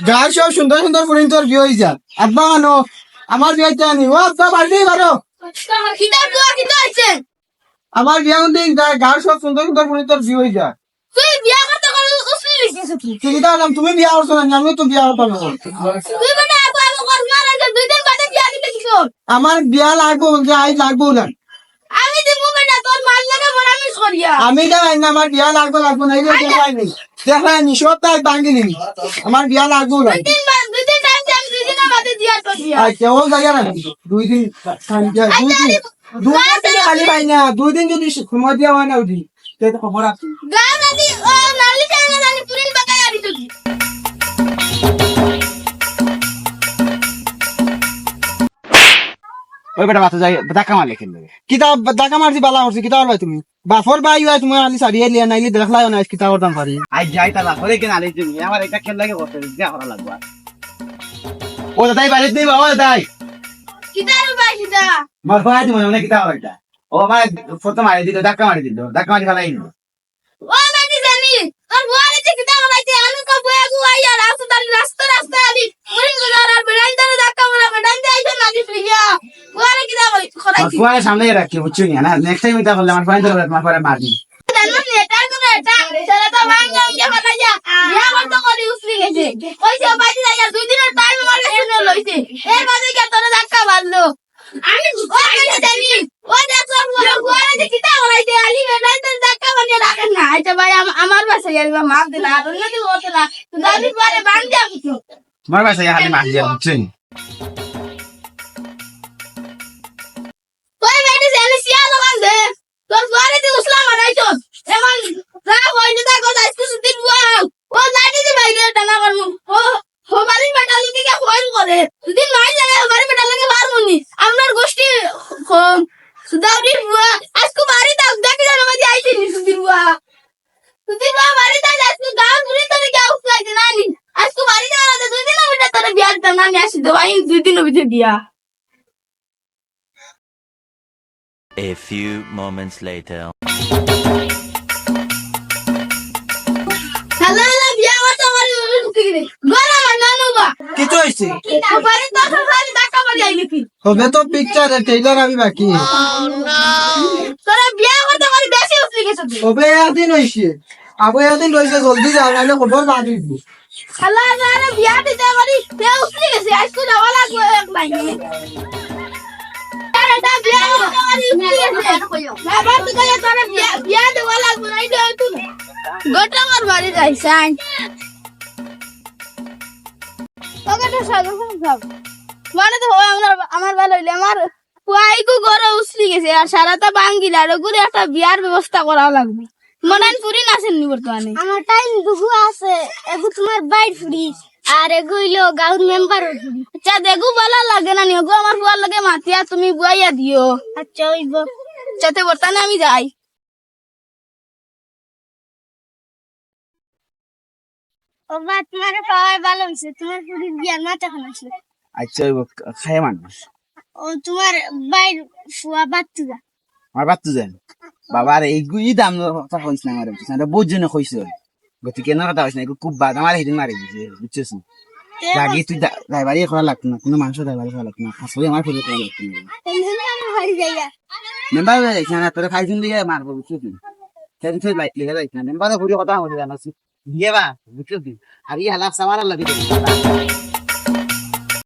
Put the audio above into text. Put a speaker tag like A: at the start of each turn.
A: গাছ সব সুন্দর সুন্দর ফুরিন তোর বিয়ে হয়ে যা আব্বা আনো আমার বিয়ে জানি ও আব্বা বাড়ি বারো আমার বিয়ে মধ্যে গাছ সব সুন্দর সুন্দর ফুরিন তোর বিয়ে হয়ে যা তুমি বিয়ে করছ না আমিও তো বিয়ে করতাম
B: মানে
A: আমার বিয়া লাগবো যে আই লাগবো না।
B: আমি তোর মাল লাগে
A: না আমার বিয়া লাগবো লাগবো না এগুলো দেখাই নি দেখাই নি সব তাই ভাঙ্গি নি আমার বিয়া লাগবো না। আচ্ছা ও জায়গা না দুই দিন দুই দিন খালি পাই না দুই দিন যদি সময় দেওয়া হয় না উঠি খবর আছে।
C: ওই বেটা বাচ্চা যাই ধাক্কা মারলে খেলবে
A: কিতাব ডাকা মারছি বালা করছি কিতাব ভাই তুমি। বাফর বাই হয় তুমি আলি সারিয়ে লিয়া নাইলে দেখলাই না কিতাব দাম পারি
C: আই যাই তা বাপরে কেন আলে তুমি? আমার এটা খেল লাগে করতে যা করা লাগবে আর। ও দাদাই বাড়িতে নেই বাবা দাদাই।
B: কিতার বাই কিতা?
C: মার ভাই তুমি মনে কিতা হবে এটা? ও আমার ফটো মারি দিল ধাক্কা মারি দিল ধাক্কা মারি ফেলাই
B: ও নানি জানি তোর বুয়ারে যে কিতা বলাইতে আলু কা বয়া গু আইয়া রাস্তা রাস্তা রাস্তা আলি।
C: তোমার সামনে রাখি বুঝছ না নেক্সট টাইম এটা করলে আমার ফাইন ধরে তোমার পরে মারবি
B: জানো নি এটা করে এটা ছেলে তো ভাঙ্গা উঙ্গে ফেলা যা বিয়া করতে করে। যদি মাই লাগে হমারি বেটা লাগে মারমুনি আপনার গোষ্ঠী সুদাউরি বুয়া আজকে মারি দাও দেখি জানো মাঝে আইছি নি সুদিন বুয়া। সুদিন বুয়া মারি দাও আজকে গাঁও ঘুরি তোর কে উসলাইছে নানি আজকে মারি দাও না দুই দিন বেটা তোর বিয়া দিতাম নানি আসি দেবো আই দুই দিন ভিতরে দিয়া
D: A few moments later.
B: Hello
A: কিছু হয়েছে? আমি বাকি। হবে এদিন হয়েছে। আবু এদিন রয়েছে, জলদি যাও, নাহলে খবর দিব
B: না তুই গোটা মার বাড়ি যাইছান তো সব মানে তো আমার আমার ভালো হইলে আমার কুয়াইকু গড়ে উসলি গেছে আর সারাটা বাঙ্গিল আর ওগুলো একটা বিয়ার ব্যবস্থা করা লাগবে। নাচেননি বর্তমানে।
E: আমার টাইম দুগু আছে এগু তোমার ফুরি আর এগু হইল গাউন মেম্বার
B: আচ্ছা দেখু ভালো লাগে না আমার বুয়ার লাগে মাতিয়া তুমি বুয়াইয়া দিও।
E: আচ্ছা
B: বর্তমানে আমি যাই।
E: ও বা তোমার পাওয়ার ভালো হয়েছে তোমার ফুরি বিয়ার মাথা খান আসলে।
C: আচ্ছা খায় মানুষ।
E: ও তোমার বাইর ফুয়া বাত্তুগা
C: আমার যান। বাবার এইগুলি দাম কথা কইস না আমার বুঝছ না বহুত জনে কইছে গতিকে না কথা কইস না খুব বাদ। আমার সেদিন মারি দিছে বুঝছিস রাগি তুই ড্রাইভারই করা লাগতো না কোনো মানুষ ড্রাইভারই করা লাগতো না। আসলে আমার ফেলে করা লাগতো না। মেম্বার এখানে তোর খাইছিন দিয়ে মারবো বুঝছিস সেদিন তুই লাইট লেগে যাইছ না। মেম্বার ঘুরে কথা বলে জানাস দিয়ে বা বুঝছিস আর ই হালাপ সামার লাগে